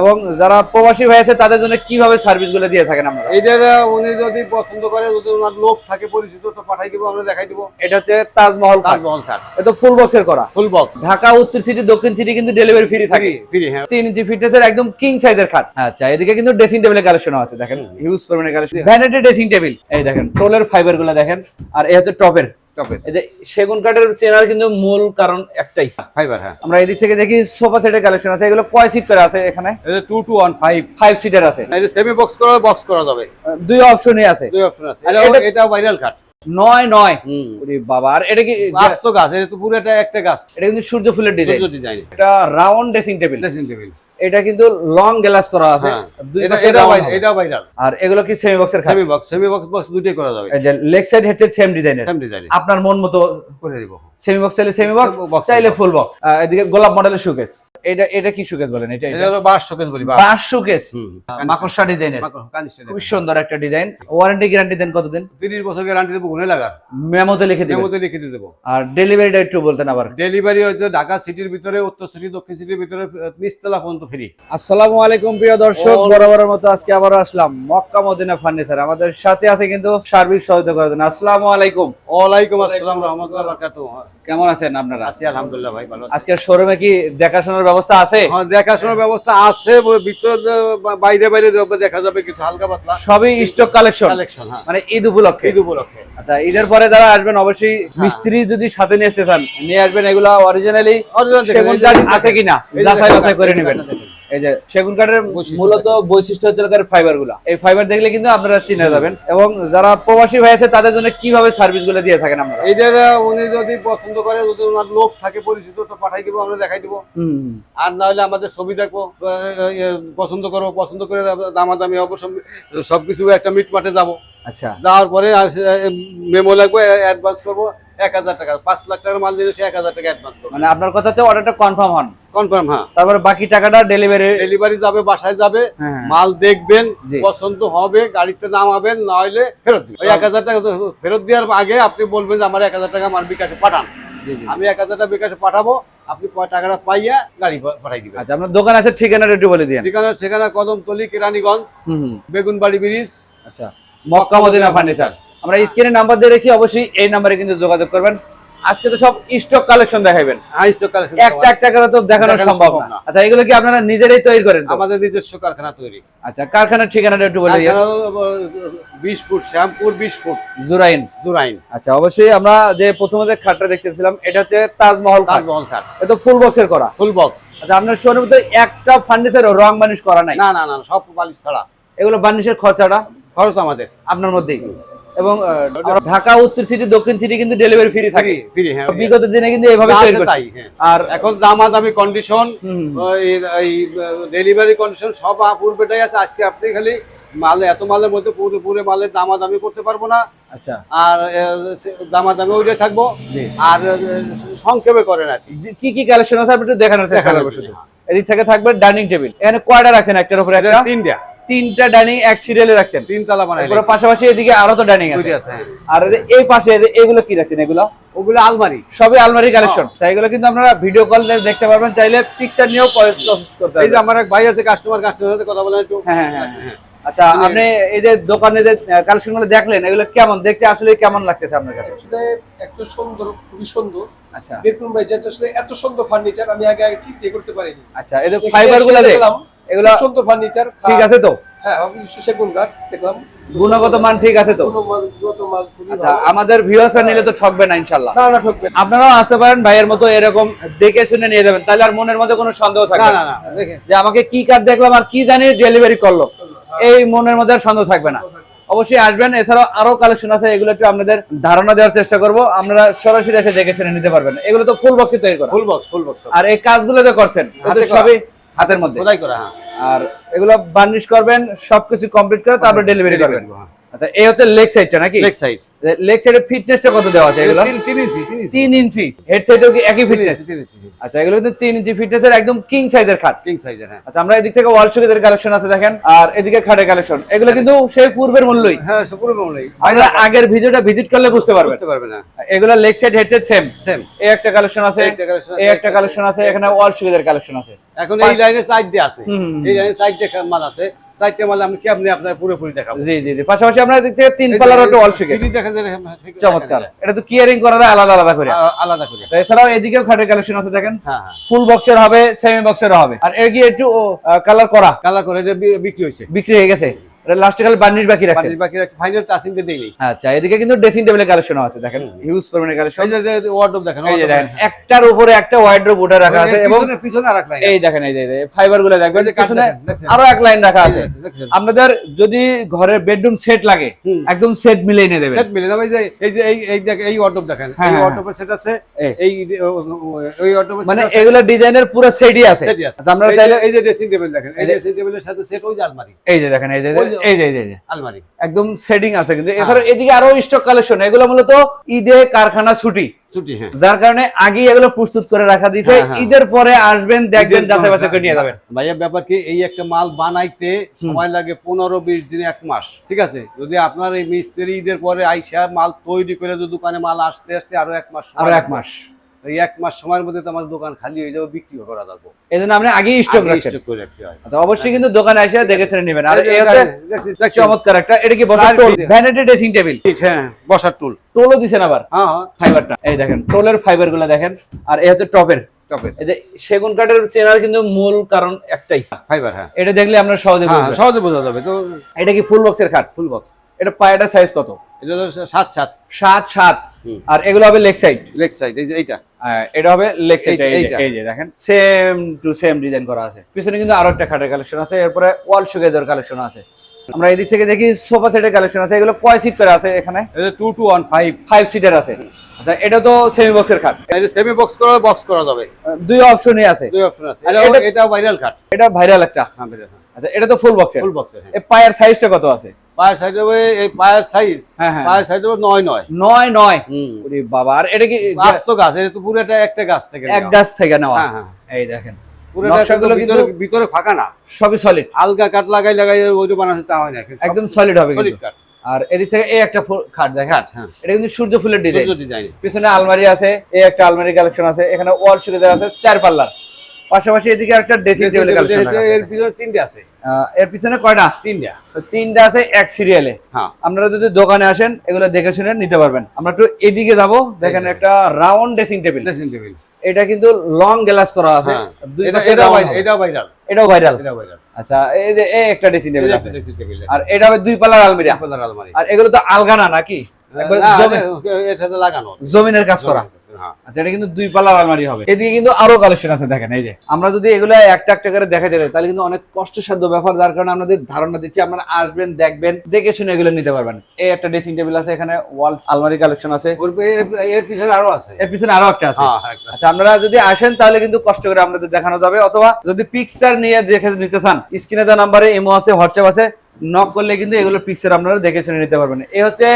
এবং যারা প্রবাসী ভাই আছে তাদের জন্য কীভাবে সার্ভিসগুলো দিয়ে থাকেন আমরা এইটা উনি যদি পছন্দ করে যদি ওনার লোক থাকে পরিচিত তো পাঠাই দিব আমরা দেখাই দিব। এটা হচ্ছে তাজমহল তাজমহল খাট। এটা ফুল বক্সের করা। ফুল বক্স ঢাকা উত্তর সিটি দক্ষিণ সিটি কিন্তু ডেলিভারি ফ্রি থাকে। ফ্রি হ্যাঁ। তিন ইঞ্চি ফিটনেসের একদম কিং সাইজের খাট। আচ্ছা এদিকে কিন্তু ড্রেসিং টেবিলের কালেকশন আছে দেখেন। হিউজ পরিমাণে কালেকশন ভ্যানিটি ড্রেসিং টেবিল এই দেখেন টোলের ফাইবারগুলো দেখেন। আর এই হচ্ছে টপের সেগুন কাঠের চেনার কিন্তু মূল কারণ একটাই। ফাইবার হ্যাঁ। আমরা এদিক থেকে দেখি সোফা সেটের কালেকশন আছে। এগুলো কয় সিট করে আছে এখানে? Two two one five five seater আছে। সেমি বক্স করা বক্স করা যাবে। দুই অপশনই আছে। দুই অপশন আছে। এটা ভাইরাল কাট নয় নয়। বাবা আর এটা কি গাছ তো গাছ এটা তো পুরো একটা গাছ। এটা কিন্তু সূর্য ফুলের ডিজাইন ডিজাইন এটা round dressing table dressing table এটা কিন্তু লং গ্লাস করা আছে। হ্যাঁ। এটা। ভাইরাল আর এগুলো কি সেমি বক্সের semi box semi box box দুটোই করা যাবে। লেগ সাইড হেডসেট সেম ডিজাইনের সেম ডিজাইন আপনার মন মতো করে দিব। সেমি বক্স চাইলে সেমি বক্স চাইলে ফুল বক্স এদিকে গোলাপ মডেলের সুকেস এটা এটা কি সুকেস বলেন? এটা এটা হলো শোকেস বলি সুকেস মাকড়সা ডিজাইনের খুব সুন্দর একটা ডিজাইন ওয়ারেন্টি গ্যারান্টি দেন কতদিন? 30 বছর গ্যারান্টি দেবো গুনে লাগার। মেমোতে লিখে মেমোতে লিখে দিয়ে দেবো। আর ডেলিভারিটা একটু বলতেন আবার। ডেলিভারি হচ্ছে ঢাকা সিটির ভিতরে উত্তর সিটি দক্ষিণ সিটির ভিতরে নিচতলা পর্যন্ত ফ্রি আসসালামু আলাইকুম প্রিয় দর্শক। বরাবরের মতো আজকে আবার আসলাম মক্কা মদিনা ফার্নিচার আমাদের সাথে আছে কিন্তু সার্বিক সহায়তা করে দেন আসসালামু আলাইকুম। ওয়ালাইকুম আসসালাম রহমতুল্লাহ বারাকাতুহু। কেমন আছেন আপনারা? আছি আলহামদুলিল্লাহ ভাই ভালো আছি। আজকে শোরুমে কি দেখাশোনার ব্যবস্থা আছে? হ্যাঁ দেখাশোনার ব্যবস্থা আছে ভিতর বাইরে বাইরে দেখা যাবে কিছু হালকা পাতলা। সবই স্টক কালেকশন কালেকশন হ্যাঁ। মানে ঈদ উপলক্ষে? ঈদ উপলক্ষে। আচ্ছা ঈদের পরে যারা আসবেন অবশ্যই হ্যাঁ। মিস্ত্রি যদি সাথে নিয়ে এসে নিয়ে আসবেন এগুলা অরিজিনালি সেগুন কাঠ আছে কিনা? যাচাই বাছাই করে নেবেন। এই যে সেগুন কাঠের মূলত বৈশিষ্ট্য হচ্ছে ফাইবারগুলা। এই ফাইবার দেখলে কিন্তু আপনারা চিনে যাবেন। এবং যারা প্রবাসী ভাই আছে তাদের জন্য কীভাবে সার্ভিসগুলো দিয়ে থাকেন আমরা আহ, উনি যদি পছন্দ করে যদি ওনার লোক থাকে পরিচিত তো পাঠাই দিব আমরা দেখাই দিব। আর না হলে আমাদের ছবি দেখব পছন্দ করব পছন্দ করে দামাদামি হব সব- সবকিছু একটা মিটমাটে যাব। আচ্ছা। যাওয়ার পরে মেমো লাগবে অ্যাডভান্স করব। এক হাজার টাকা পাঁচ লাখ টাকার মাল দিলে সে এক হাজার টাকা অ্যাডভান্স করব। মানে আপনার কথা হচ্ছে অর্ডারটা কনফার্ম হন। কনফার্ম হ্যাঁ। তারপরে বাকি টাকাটা ডেলিভারি ডেলিভারি যাবে বাসায় যাবে হ্যাঁ। মাল দেখবেন পছন্দ হবে গাড়িতে নামাবেন না হলে ফেরত দিবেন। ওই এক হাজার টাকা ফেরত দেওয়ার আগে আপনি বলবেন যে আমার এক হাজার টাকা আমার বিকাশে পাঠান। আমি এক হাজার টাকা বিকাশে পাঠাবো আপনি টাকাটা পাইয়া গাড়ি পাঠাই দিবেন। আচ্ছা আপনার দোকান আছে ঠিকানাটা একটু বলে দিন ঠিকানা সেখানে কদমতলি কেরানীগঞ্জ। বেগুনবাড়ি ব্রিজ আচ্ছা মক্কা মদিনা ফার্নিচার। আমরা স্ক্রিনে নাম্বার দিয়ে রেখেছি অবশ্যই এই নাম্বারে কিন্তু যোগাযোগ করবেন। আজকে তো সব স্টক কালেকশন দেখাবেন হাই স্টক কালেকশন একটা একটা করে তো দেখানো সম্ভব না। আচ্ছা এগুলো কি আপনারা নিজেরাই তৈরি করেন আমাদের নিজস্ব কারখানা তৈরি। আচ্ছা কারখানার ঠিকানাটা একটু বলে দিন। বিশ ফুট শ্যামপুর বিশ ফুট। জুরাইন। জুরাইন। আচ্ছা অবশ্যই আমরা যে প্রথমে যে খাটটা দেখতেছিলাম এটা হচ্ছে তাজমহল খাট। তাজমহল খাট। এটা ফুল বক্সের করা। ফুল বক্স আচ্ছা আপনার শোরুমে তো একটা ফার্নিচার রং বানিশ করা নাই? না না না সব বালিশ ছাড়া। এগুলো বানিশের খরচাটা? খরচ আমাদের। আপনার মধ্যেই। এবং ঢাকা উত্তর সিটি দক্ষিণ সিটি কিন্তু ডেলিভারি ফ্রি থাকে। ফ্রি হ্যাঁ বিগত দিনে কিন্তু এইভাবে তাই হ্যাঁ। আর এখন দামাদামি কন্ডিশন হুম। এই ডেলিভারি কন্ডিশন সব পূর্বেটাই আছে। আজকে আপনি খালি মাল এত মালের মধ্যে পুরো পুরো মালের দামাদামি করতে পারব না। আচ্ছা। আর দামাদামি ওইটা থাকব। আর সংক্ষেপে করেন আর কি। কি কালেকশন আছে? আপনি একটু দেখানোর চেষ্টা দেখানোর করব চেষ্টা, শুধু। হ্যাঁ। এদিক থেকে থাকবে ডাইনিং টেবিল এখানে কয়টা রাখছেন? একটার উপরে একটা? তিনটা। তিনটা ডাইনিং এক সিরিয়ালে রাখছেন। তিন তালা বানাই এরপরে পাশাপাশি এদিকে আরও তো ডাইনিং আছে। হ্যাঁ। আর এই পাশে এই যে এগুলো কি রাখছেন এগুলো? ওগুলো আলমারি। সবই আলমারি কালেকশন হ্যাঁ। চাই এগুলো কিন্তু আপনারা ভিডিও কল দেখতে পারবেন। চাইলে পিকচার নিয়েও প্রসেস করতে এই যে আমার এক ভাই আছে কাস্টমার কাস্টমার সাথে কথা বলেন একটু হ্যাঁ হ্যাঁ হ্যাঁ আচ্ছা আপনি এই যে দোকানে যে কালেকশনগুলো দেখলেন এগুলো কেমন? দেখতে আসলে কেমন লাগতেছে আপনার কাছে? এত সুন্দর খুবই সুন্দর। আচ্ছা। বেডরুম ভাই যেটা আসলে এত সুন্দর ফার্নিচার আমি আগে আগে চিন্তা করতে পারিনি। আচ্ছা এই যে ফাইবারগুলো দেখলাম, এগুলো সুন্দর ফার্নিচার ঠিক আছে তো? হ্যাঁ সেগুন কাঠ দেখলাম। গুণগত মান ঠিক আছে তো? গুণমান- গুণগত মান খুবই আচ্ছা আমাদের ভিউয়ার্সরা নিলে তো ঠকবে না ইনশাল্লাহ না না ঠকবে আপনারাও আসতে পারেন ভাইয়ের মতো এরকম দেখে শুনে নিয়ে যাবেন তাহলে আর মনের মধ্যে কোনো সন্দেহ থাকবে না না। না যে আমাকে কি কার্ড দেখলাম আর কি জানি ডেলিভারি করল এই মনের মধ্যে আর সন্দেহ থাকবে না। অবশ্যই আসবেন এছাড়াও আরও কালেকশন আছে এগুলো একটু আপনাদের ধারণা দেওয়ার চেষ্টা করব আপনারা সরাসরি এসে দেখে শুনে নিতে পারবেন। এগুলো তো ফুল বক্সই তৈরি করা। ফুল বক্স ফুল বক্স আর এই কাজগুলো যে করছেন। সবই হাতের মধ্যে। খোদাই করা হ্যাঁ। আর এগুলো বার্নিশ করবেন সবকিছু কমপ্লিট করে তারপরে ডেলিভারি করবেন। আচ্ছা এই হচ্ছে লেগ সাইডটা নাকি? লেগ সাইড লেগ সাইডের ফিটনেসটা কত দেওয়া আছে এগুলো? তিন তিন ইঞ্চি তিন ইঞ্চি। হেড সাইডেও কি একই ফিটনেস আচ্ছা এগুলো কিন্তু তিন ইঞ্চি ফিটনেসের একদম কিং সাইজের খাট। কিং সাইজের হ্যাঁ। আচ্ছা আমরা এদিক থেকে ওয়াল সুকেদের কালেকশন আছে দেখেন। আর এদিকে খাটের কালেকশন এগুলো কিন্তু সেই পূর্বের মূল্যই। হ্যাঁ সম্পূর্ণ মামলাই আমরা আগের ভিডিওটা ভিজিট করলে বুঝতে পারবেন। বুঝতে পারবে না এগুলো leg side head side same same এই একটা কালেকশন আছে এই একটা কালেকশন আছে এখানে ওয়াল সুকেদের কালেকশন আছে। এখন এই লাইনের সাইড দিয়ে আছে। এই লাইনের সাইড দিয়ে মাল আছে। সাইডটা মাল আমি কি আপনার পুরোপুরি দেখাবো? জি জি জি। পাশাপাশি আমরা এদিক থেকে তিন পাল্লার একটা ওয়াল সুকে দেখা যায় হ্যাঁ, চমৎকার। এটা তো কিয়ারিং করা যায় আলাদা আলাদা করে। আলাদা করে। এছাড়াও এদিকেও খাটের কালেকশন আছে দেখেন। হ্যাঁ হ্যাঁ। ফুল বক্সের হবে সেমি বক্সের হবে। আর এগিয়ে একটু কালার করা। কালার করে এটা বিক্রি হয়েছে। বিক্রি হয়ে গেছে। এটা লাস্টে খালি বার্নিশ বাকি রাখছে বাকি বাকি রাখছে ফাইনাল টাচিং দিয়ে দেই আচ্ছা এদিকে কিন্তু ড্রেসিং টেবিলের কালেকশন আছে দেখেন। হিউজ পরিমাণের কালেকশন এই যে ওয়ার্ডরোব দেখেন এই যে দেখেন দেখেন। একটার উপরে একটা ওয়াইড্রোব উঠে রাখা আছে এবং পিছনে- পিছনে লাইন এই দেখেন এই যে ফাইবারগুলো দেখবেন যে পিছনে আরও এক লাইন রাখা আছে। আপনাদের যদি ঘরের বেডরুম সেট লাগে একদম সেট দেবেন। মিলে যাবে এই যে এই যে এই এই ওয়ার্ডরোব দেখেন। হ্যাঁ, এই হ্যাঁ, ওয়ার্ডরোবের সেট আছে। এই। এই ওই ওয়ার্ডরোবের মানে এগুলো ডিজাইনের পুরো সেটই আছে। সেটই আছে। আচ্ছা, আপনারা এই যে- চাইলে এই যে ড্রেসিং টেবিল দেখেন এই এই যে- ড্রেসিং টেবিলের সাথে সেট ওই যে আলমারি। এই যে দেখেন এই যে- এই যে এই যে, আলমারি। একদম আছে কিন্তু। হ্যাঁ। এছাড়া এদিকে আরও স্টক কালেকশন এগুলো মূলত ঈদে কারখানা ছুটি। ছুটি হ্যাঁ। যার কারণে আগে এগুলো প্রস্তুত করে রাখা দিয়েছে। হ্যাঁ। ঈদের পরে আসবেন দেখবেন যাচাই বাছাই করে নিয়ে যাবেন। ভাইয়া ব্যাপার কি এই একটা মাল বানাইতে সময় লাগে পনেরো বিশ দিন এক মাস ঠিক আছে? যদি আপনার এই মিস্ত্রি ঈদের পরে আইসা মাল তৈরি করে যদি দোকানে মাল আসতে আসতে আরও এক মাস আরও এক মাস। এই এক মাস সময়ের মধ্যে তো আমার দোকান খালি হয়ে যাবে বিক্রি করা যাবে এই জন্য আপনি আগেই স্টক রাখছেন। হয়। আচ্ছা অবশ্যই কিন্তু দোকানে এসে দেখে শুনে নেবেন। আর? চমৎকার একটা এটা কি বসার টোল। ভ্যানিটি ড্রেসিং টেবিল হ্যাঁ বসার টুল টোলও দিছেন আবার? হ্যাঁ হ্যাঁ। ফাইবারটা এই দেখেন টোলের ফাইবারগুলো দেখেন। আর এই হচ্ছে টপের টপের সেগুন কাঠের চেনার কিন্তু মূল কারণ একটাই। ফাইবার হ্যাঁ। এটা দেখলে আমরা সহজে হ্যাঁ বুঝবেন সহজে বোঝা যাবে। তো এটা কি ফুল বক্সের খাট? ফুল বক্স এটা পায়েটার সাইজ কত? এটা সাত সাত। সাত সাত। আর এগুলো হবে লেগ সাইড লেগ সাইড এই যে এইটা। এটা হবে লেগ সাইড এই যে দেখেন। সেম টু সেম ডিজাইন করা আছে। পিছনে কিন্তু আরও একটা খাটের কালেকশন আছে এরপরে ওয়াল সুগেদার কালেকশন আছে। আমরা এদিক থেকে দেখি সোফা সেটের কালেকশন আছে এগুলো কয় সিট করে আছে এখানে? Two two one five five seater আছে। আচ্ছা এটা তো সেমি বক্সের খাট। এটা সেমি বক্স করা বক্স করা যাবে। দুই অপশনই আছে। দুই অপশন আছে। এটা এটা- ভাইরাল কাট এটা ভাইরাল একটা। হ্যাঁ আচ্ছা এটা তো ফুল বক্সের ফুল বক্সের পায়ের সাইজটা কত আছে? পায়ের সাইড হবে এই পায়ের সাইজ হ্যাঁ হ্যাঁ। পায়ের সাইড হবে নয় নয়। নয় নয়। ওরে বাবা আর এটা কি গাছ তো গাছ এটা তো একটা গাছ থেকে এক গাছ থেকে নেওয়া। হ্যাঁ এই দেখেন পুরো নকশাগুলো কিন্তু ভিতরে ফাঁকা না। সবই সলিড আলগা কাঠ লাগাই লাগাই ওইটা বানাচ্ছে তা হয় না। একদম সলিড হবে সলিড কাঠ। আর এদিক থেকে এই একটা খাট এটা কিন্তু সূর্য ফুলের ডিজাইন পিছনে আলমারি আছে এই একটা আলমারি কালেকশন আছে এখানে ওয়াল সুবিধা আছে চার পাল্লার। পাশাপাশি এদিকে একটা ড্রেসিং টেবিল কালেকশন এর ভিতরে তিনটে আছে। এর পিছনে কয়টা? তিনটা। তিনটা আছে এক সিরিয়ালে হ্যাঁ। আপনারা যদি দোকানে আসেন এগুলো দেখে শুনে নিতে পারবেন। আমরা একটু এদিকে যাব দেখেন একটা round dressing table dressing table এটা কিন্তু লং গ্লাস করা আছে। হ্যাঁ। ভাইরাল এটাও ভাইরাল আচ্ছা এই যে এই একটা ড্রেসিং টেবিল আর এটা হবে দুই পাল্লার আলমিরা। আর এগুলো তো আলগানা নাকি? জমিনের কাজ করা। আচ্ছা এটা কিন্তু দুই পাল্লার আলমারি হবে। এদিকে কিন্তু আরও কালেকশন আছে দেখেন এই যে। আমরা যদি এগুলো একটা একটা করে দেখা যায় তাহলে কিন্তু অনেক কষ্টসাধ্য ব্যাপার যার কারণে আপনাদের ধারণা দিচ্ছি আপনারা আসবেন দেখবেন দেখে শুনে এগুলো নিতে পারবেন। এই একটা ড্রেসিং টেবিল আছে এখানে ওয়াল আলমারি কালেকশন আছে। এর- পিছনে আরও আছে। এর পিছনে আরও একটা আছে। হ্যাঁ একটা আছে। আচ্ছা আপনারা যদি আসেন তাহলে কিন্তু কষ্ট করে আপনাদের দেখানো যাবে অথবা যদি পিকচার নিয়ে দেখে নিতে চান স্ক্রিনে দেওয়া নাম্বারে ইমো আছে হোয়াটসঅ্যাপ আছে নক করলে কিন্তু এগুলো পিকচার আপনারা দেখে শুনে নিতে পারবেন। এই হচ্ছে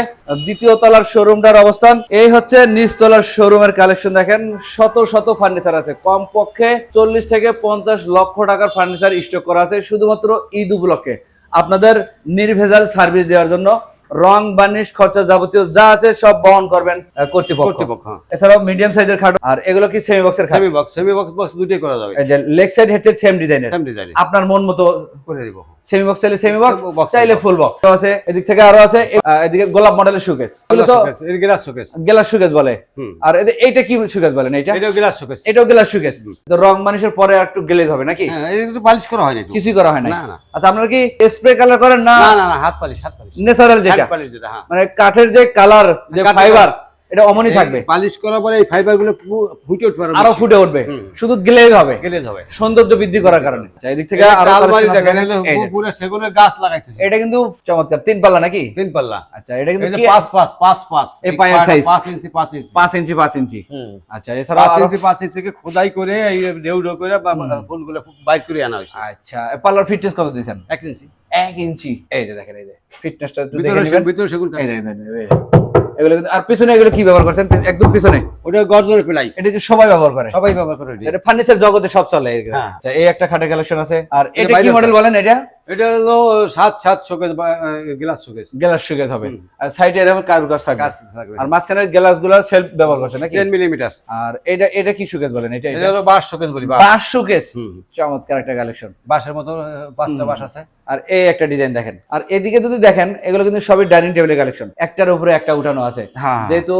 দ্বিতীয় তলার শোরুমটার অবস্থান। এই হচ্ছে নিচ তলার শোরুমের কালেকশন দেখেন। শত শত ফার্নিচার আছে। কমপক্ষে চল্লিশ থেকে পঞ্চাশ লক্ষ টাকার ফার্নিচার স্টক করা আছে, শুধুমাত্র ঈদ উপলক্ষে। আপনাদের নির্ভেজাল সার্ভিস দেওয়ার জন্য রং বার্নিশ খরচা যাবতীয় যা আছে সব বহন করবেন কর্তৃপক্ষ। কর্তৃপক্ষ হ্যাঁ। এছাড়াও মিডিয়াম সাইজের খাট আর এগুলো কি সেমি বক্সের খাট? Semi box semi box box দুটোই করা যাবে। এই যে লেগ সাইড হেডসেট সেম ডিজাইনের সেম ডিজাইন আপনার মন মতো করে দিব। সেমি বক্স চাইলে সেমি বক্স চাইলে ফুল বক্স আছে এদিক থেকে আরও আছে এদিকে গোলাপ মডেলের সুকেস এগুলো তো গ্লাস শোকেস গেলাস সুকেস বলে। আর এইটা কি সুকেস বলেন এইটা? এটাও গ্লাস শোকেস এটাও গেলাস সুকেস তো রং মানুষের পরে আর একটু গেলেজ হবে নাকি? হ্যাঁ এটা তো পালিশ করা হয় না। কিছুই করা হয় না আচ্ছা আপনারা কি স্প্রে কালার করেন না? না না না হাত পালিশ হাত পালিশ ন্যাচারাল যেটা। হ্যাঁ। মানে কাঠের যে কালার যে ফাইবার এটা অমনই থাকবে। পালিশ করার পরে এই ফাইবারগুলো ফুটে উঠবে আরও ফুটে উঠবে। শুধু গ্লেজ হবে। গেলে যাবে সৌন্দর্য বৃদ্ধি করার কারণে। আচ্ছা, এদিক থেকে আরও দেখেন দেখেন। পুরো সেগুনের গাছ লাগাইতেছে। এটা কিন্তু চমৎকার। তিন পাল্লা নাকি? তিন পাল্লা। আচ্ছা এটা কিন্তু কি- পাঁচ পাঁচ পাঁচ পাঁচ। এই পায়ের size। পাঁচ ইঞ্চি পাঁচ ইঞ্চি। পাঁচ ইঞ্চি পাঁচ ইঞ্চি। আচ্ছা এছাড়া পাঁচ ইঞ্চি পাঁচ ইঞ্চিকে খোদাই করে এই ডেউ ডেউ করে বা ফুলগুলো বাইর করে আনা হয়েছে। আচ্ছা পার্লার ফিটনেস কত দিয়েছেন? এক ইঞ্চি। এক ইঞ্চি। এই যে দেখেন এই যে ফিটনেসটা একটু দেখে ভিতরে নেবেন। ভিতরে সেগুন এই যে। এগুলো কিন্তু আর পিছনে এগুলো কি ব্যবহার করছেন? একদম পিছনে। ওটা গর্জনের পেলাই। এটা কি সবাই ব্যবহার করে। সবাই ব্যবহার করে এটা ফার্নিচার জগতে সব চলে হ্যাঁ। আচ্ছা এই একটা খাটের কালেকশন আছে। আর এটা কি মডেল বলেন এটা? এটা হলো সাত সাত শোকেস গ্লাস শোকেস। গ্লাস সুগেজ হবে। আর সাইডে এরকম কারুকাজ থাকবে। আর মাঝখানের গ্লাসগুলো সেলফ ব্যবহার করছে নাকি? Ten millimetre. আর এটা এটা কি সুগেজ বলেন? এটা এটা হলো বাঁশ শোকেস বলি বাঁশ। সুকেস চমৎকার একটা কালেকশন বাঁশের মতো পাঁচটা বাঁশ আছে। আর এই একটা ডিজাইন দেখেন। আর এদিকে যদি দেখেন এগুলো কিন্তু সবই ডাইনিং টেবিলের কালেকশন একটার উপরে একটা উঠানো আছে। হ্যাঁ। যেহেতু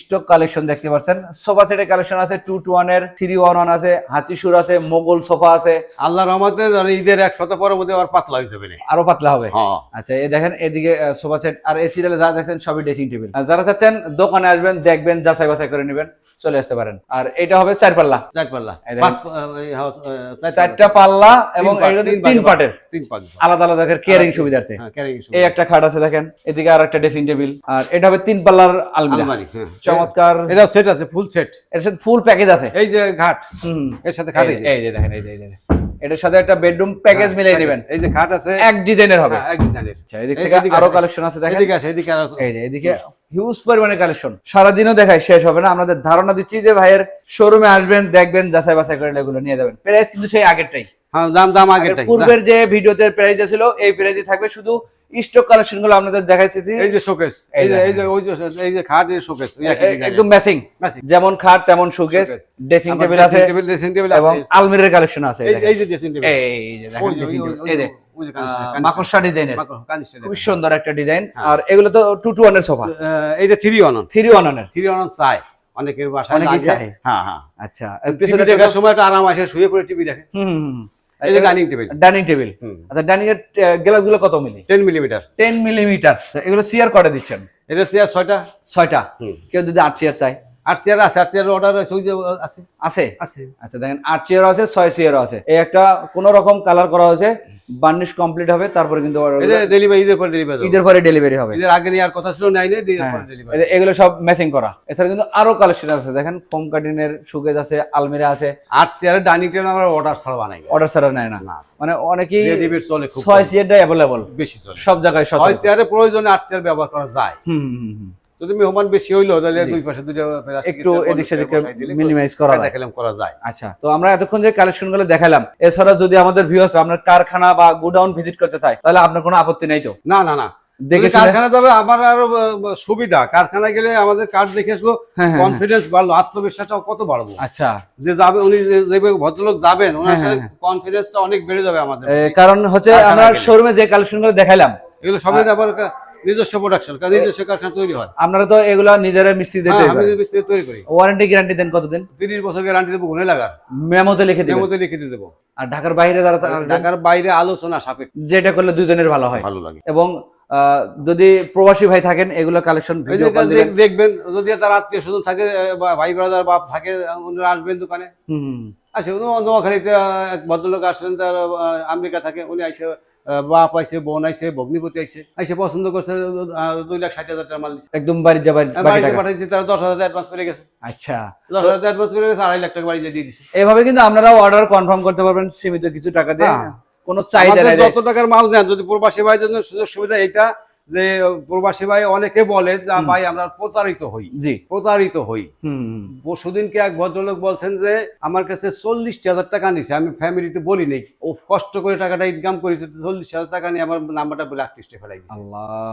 স্টক কালেকশন দেখতে পাচ্ছেন। সোফা সেটের কালেকশন আছে টু টু ওয়ানের থ্রি ওয়ান ওয়ান আছে হাতিসুর আছে মোগল সোফা আছে। আল্লাহ রহমতে ঈদের এক শত মধ্যে আবার পাতলা হয়ে যাবে আরও পাতলা হবে? হ্যাঁ। আচ্ছা এই দেখেন এদিকে সোফা সেট আর এই সিরিয়ালে যা দেখছেন সবই ড্রেসিং টেবিল যারা চাচ্ছেন দোকানে আসবেন দেখবেন যাচাই বাছাই করে নেবেন চলে আসতে পারেন। আর এটা হবে চার পাল্লা চার পাল্লা চারটা পাল্লা এবং তিন পাট, তিন তিন পাট, পাটের আলাদা আলাদা কেয়ারিং সুবিধার্থে। হ্যাঁ এই একটা খাট আছে দেখেন এদিকে আর একটা ড্রেসিং টেবিল আর এটা হবে তিন পাল্লার আলমিরা হ্যাঁ। চমৎকার। এটা সেট আছে ফুল সেট এর সাথে ফুল প্যাকেজ আছে? এই যে ঘাট হুম। এর সাথে খাট এই যে- দেখেন এই যে এই যে এটার সাথে একটা বেডরুম প্যাকেজ মিলিয়ে। নেবেন। এই যে খাট আছে। এক ডিজাইনের হবে। হ্যাঁ, এক ডিজাইনের আচ্ছা এদিক থেকে আরও কালেকশন আছে দেখেন। এদিকে আসে এদিকে আরো- এই যে এদিকে হিউজ পরিমাণে কালেকশন সারাদিনও দেখায় শেষ হবে না। আমাদের ধারণা দিচ্ছি যে ভাইয়ের শোরুমে আসবেন দেখবেন যাচাই বাছাই করে এগুলো নিয়ে যাবেন। প্রাইস কিন্তু সেই আগেরটাই। হ্যাঁ দাম দাম আগেরটাই। পূর্বের যে ভিডিওতে প্রাইস ছিল এই প্রাইসই থাকবে শুধু স্টক কালেকশনগুলো আপনাদের দেখাইছি। এই যে শোকেস এই যে। এই যে ওই যে এই যে খাট এই শোকেস একদম ম্যাচিং যেমন খাট তেমন Showcase। ড্রেসিং টেবিল আছে টেবিল ড্রেসিং টেবিল এবং আছে। আলমিরের কালেকশন আছে এই যে- এই যে ড্রেসিং টেবিল এই যে এই যে। মাকড়সা ডিজাইনের খুব সুন্দর একটা ডিজাইন হ্যাঁ। আর এগুলো তো টু টু ওয়ানের সোফা আহ, এইটা থ্রি অন থ্রি ওয়ানের থ্রি অন চাই। অনেকের বাসায় লাগে। হ্যাঁ হ্যাঁ। আচ্ছা দেখার সময় একটা আরাম আসে শুয়ে পড়ে টিভি দেখে। এই যে ডাইনিং টেবিল ডাইনিং টেবিল আচ্ছা ডাইনিং এর কত milli? Ten millimetre ten millimetre এগুলো সিয়ার কটা দিচ্ছেন? এটা সিয়ার ছয়টা। ছয়টা। হুম। কেউ যদি আট চেয়ার চায়? আট চেয়ার আছে আট চেয়ার অর্ডার আছে। আছে? আছে। আচ্ছা দেখেন আট চেয়ারও আছে ছয় চেয়ারও আছে। এই একটা কোন রকম কালার করা হয়েছে বার্নিশ কমপ্লিট হবে তারপরে কিন্তু ডেলিভারি ঈদের পর ডেলিভারি ঈদের পরে ডেলিভারি হবে। ঈদের আগে নেওয়ার কথা ছিল নাই নেই ঈদের হ্যাঁ, ডেলিভারি এগুলো সব ম্যাচিং করা। এছাড়া কিন্তু আরও কালেকশন আছে দেখেন ফোম কাটিং এর সুকেজ আছে আলমিরা আছে। আট চেয়ারের ডাইনিং টেবিল আমরা অর্ডার ছাড়া বানাই অর্ডার ছাড়া নেয় না। না। মানে অনেকেই রেডিমেড চলে খুব ছয়। চেয়ারটা অ্যাভেলেবল বেশি চলে। সব জায়গায় ছয় সচল চেয়ারে প্রয়োজনে আট চেয়ার ব্যবহার করা যায়। হুম হুম, হুম। যদি মেহমান বেশি হইল তাহলে দুই পাশে দুইটা একটু এদিক সেদিক মিনিমাইজ করা যায়। দেখালাম করা যায়। আচ্ছা তো আমরা এতক্ষণ যে কালেকশনগুলো দেখালাম এছাড়া যদি আমাদের ভিউয়ার্স আপনার কারখানা বা গোডাউন ভিজিট করতে চায় তাহলে আপনার কোনো আপত্তি নাই তো? না না না। দেখে কারখানা যাবে আমার আরও সুবিধা। কারখানা গেলে আমাদের কার্ড দেখে আসলো হ্যাঁ, হ্যাঁ, কনফিডেন্স বাড়লো আত্মবিশ্বাসটা কত বাড়বো? আচ্ছা। যে যাবে উনি যে ভদ্রলোক যাবেন ওনার হ্যাঁ, হ্যাঁ, কনফিডেন্সটা অনেক বেড়ে যাবে আমাদের কারণ হচ্ছে আমরা। শোরুমে যে কালেকশনগুলো দেখাইলাম এগুলো সবই আবার নিজস্ব প্রোডাকশন নিজস্ব কারখানা তৈরি হয়। আপনারা তো এগুলা নিজেরা মিস্ত্রি দিতে হ্যাঁ, আমি মিস্ত্রি তৈরি করি। ওয়ারেন্টি গ্যারান্টি দেন কতদিন? তিরিশ বছর গ্যারান্টি দেবো গুনে লাগার। মেমোতে লিখে দিবেন। মেমোতে লিখে দিয়ে দেবো। আর ঢাকার বাইরে যারা ঢাকার বাইরে আলোচনা সাপেক্ষ। যেটা করলে দুজনের ভালো হয়। ভালো লাগে। এবং আহ, যদি প্রবাসী ভাই থাকেন এগুলো কালেকশন দেখবেন যদি তার আত্মীয় স্বজন থাকে বা ভাই ব্রাদার বা থাকে ওনারা আসবেন দোকানে। হুম, আসে নোয়াখালীতে এক ভদ্রলোক তার আমেরিকা থাকে উনি আইসে বাপ আইসে বোন আইসে ভগ্নিপতি আইসে আইসে পছন্দ করছে দুই লাখ ষাট হাজার টাকা মাল দিচ্ছে একদম বাড়ি যাবার বাড়িতে পাঠাইছে তারা দশ হাজার অ্যাডভান্স করে গেছে। আচ্ছা। দশ হাজার অ্যাডভান্স করে গেছে আড়াই লাখ টাকা বাড়িতে দিয়ে দিচ্ছে এভাবে কিন্তু আপনারা অর্ডার কনফার্ম করতে পারবেন সীমিত কিছু টাকা দিয়ে। হ্যাঁ। কোনো চাহিদা যত টাকার মাল নেন যদি প্রবাসী ভাই জন্য সুযোগ সুবিধা এটা যে প্রবাসী ভাই অনেকে বলে যে ভাই আমরা প্রতারিত হই। জি। প্রতারিত হই। পরশুদিনকে এক ভদ্রলোক বলছেন যে আমার কাছে চল্লিশ হাজার টাকা নিছে আমি ফ্যামিলিতে বলি নেই। ও কষ্ট করে টাকাটা ইনকাম করেছে চল্লিশ হাজার টাকা নিয়ে আমার নাম্বারটা ব্ল্যাক লিস্টে ফেলাই দিচ্ছে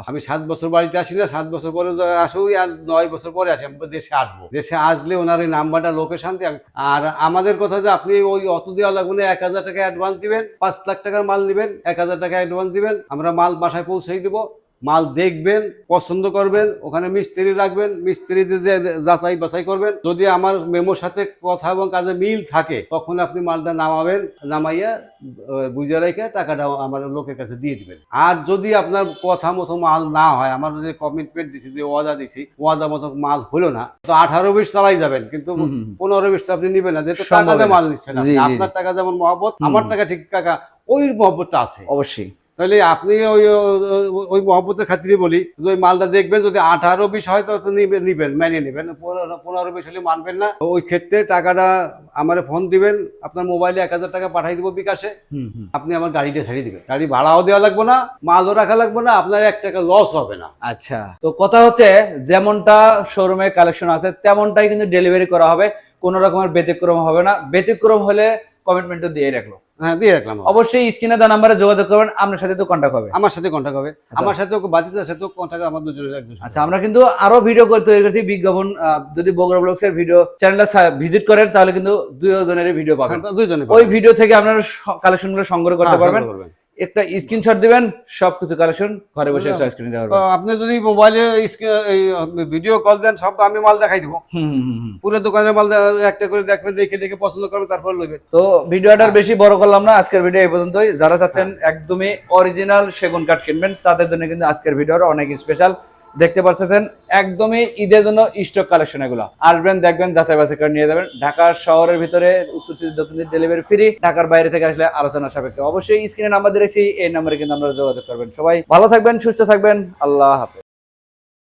আমি সাত বছর বাড়িতে আসি না সাত বছর পরে আসুই আর নয় বছর পরে আসি আমি দেশে আসব। দেশে আসলে ওনার এই নাম্বারটা লোকেশন দিয়ে আর আমাদের কথা যে আপনি ওই অত দেওয়া লাগবে না এক হাজার টাকা অ্যাডভান্স দিবেন পাঁচ লাখ টাকার মাল নেবেন এক হাজার টাকা অ্যাডভান্স দিবেন আমরা মাল বাসায় পৌঁছে দিব। মাল দেখবেন পছন্দ করবেন ওখানে মিস্ত্রি রাখবেন মিস্ত্রি দিয়ে যাচাই বাছাই করবেন যদি আমার মেমোর সাথে কথা এবং কাজে মিল থাকে তখন আপনি মালটা নামাবেন নামাইয়া বুঝে রেখে টাকাটা আমার লোকের কাছে দিয়ে দিবেন আর যদি আপনার কথা মতো মাল না হয় আমার যে কমিটমেন্ট দিছি যে ওয়াদা দিছি ওয়াদা মতো মাল হলো না তো আঠারো বিশ চালাই যাবেন কিন্তু। পনেরো বিশ তো আপনি নিবেন না যেহেতু টাকাতে মাল নিচ্ছেন। আপনার টাকা যেমন মহব্বত হুম। আমার টাকা ঠিক টাকা ওই মহব্বতটা আছে অবশ্যই তাহলে আপনি ওই ওই- মহব্বতের খাতিরে বলি যে ওই মালটা দেখবেন যদি আঠারো বিশ হয় তো নিবেন মেনে নেবেন। পনেরো বিশ হলে মানবেন না। ওই ক্ষেত্রে টাকাটা আমার ফোন দিবেন আপনার মোবাইলে এক হাজার টাকা পাঠাই দিব বিকাশে। আপনি আমার গাড়িটা ছাড়িয়ে দিবেন। গাড়ি ভাড়াও দেওয়া লাগবে না মালও রাখা লাগবে না আপনার এক টাকা লস হবে না। আচ্ছা তো কথা হচ্ছে যেমনটা শোরুমে কালেকশন আছে তেমনটাই কিন্তু ডেলিভারি করা হবে কোনো রকমের ব্যতিক্রম হবে না। ব্যতিক্রম হলে কমিটমেন্টও দিয়ে রাখল। হ্যাঁ দিয়ে রাখলাম অবশ্যই স্ক্রিনে দেওয়া নাম্বারে যোগাযোগ করবেন আপনার সাথে তো কন্ট্যাক্ট হবে। আমার সাথে কন্ট্যাক্ট হবে। আমার সাথে বাতিজার সাথে কন্ট্যাক্ট আমার দুজনের একজন। আচ্ছা আমরা কিন্তু আরও ভিডিও করে তৈরি করেছি বিজ্ঞাপন যদি বগুড়া ব্লগসের ভিডিও চ্যানেলটা ভিজিট করেন তাহলে কিন্তু দুজনের ভিডিও পাবেন। দুজনে ওই ভিডিও থেকে আপনারা কালেকশনগুলো সংগ্রহ করতে পারবেন। একটা স্ক্রিনশট দিবেন সবকিছু কালেকশন ঘরে বসে স্ক্রিন দেওয়া হবে। আপনি যদি মোবাইলে ভিডিও কল দেন সব আমি মাল দেখাই দিব। পুরো দোকানের মাল একটা করে দেখবে দেখে দেখে পছন্দ করবে তারপর নেবেন তো ভিডিওটার বেশি বড় করলাম না আজকের ভিডিও এই পর্যন্তই। যারা চাচ্ছেন একদমই অরিজিনাল সেগুন কাঠ কিনবেন তাদের জন্য কিন্তু আজকের ভিডিওটা অনেক স্পেশাল দেখতে পাচ্ছেন একদমই ঈদের জন্য স্টক কালেকশন এগুলো। আসবেন, দেখবেন, যাচাই বাছাই করে নিয়ে যাবেন। ঢাকার শহরের ভিতরে উত্তর সিটি, দক্ষিণ ডেলিভারি ফ্রি ঢাকার বাইরে থেকে আসলে আলোচনা সাপেক্ষে। অবশ্যই স্ক্রিনে নাম্বার দিয়েছি এই নাম্বারে কিন্তু আমরা যোগাযোগ করবেন। সবাই ভালো থাকবেন, সুস্থ থাকবেন। আল্লাহ হাফেজ।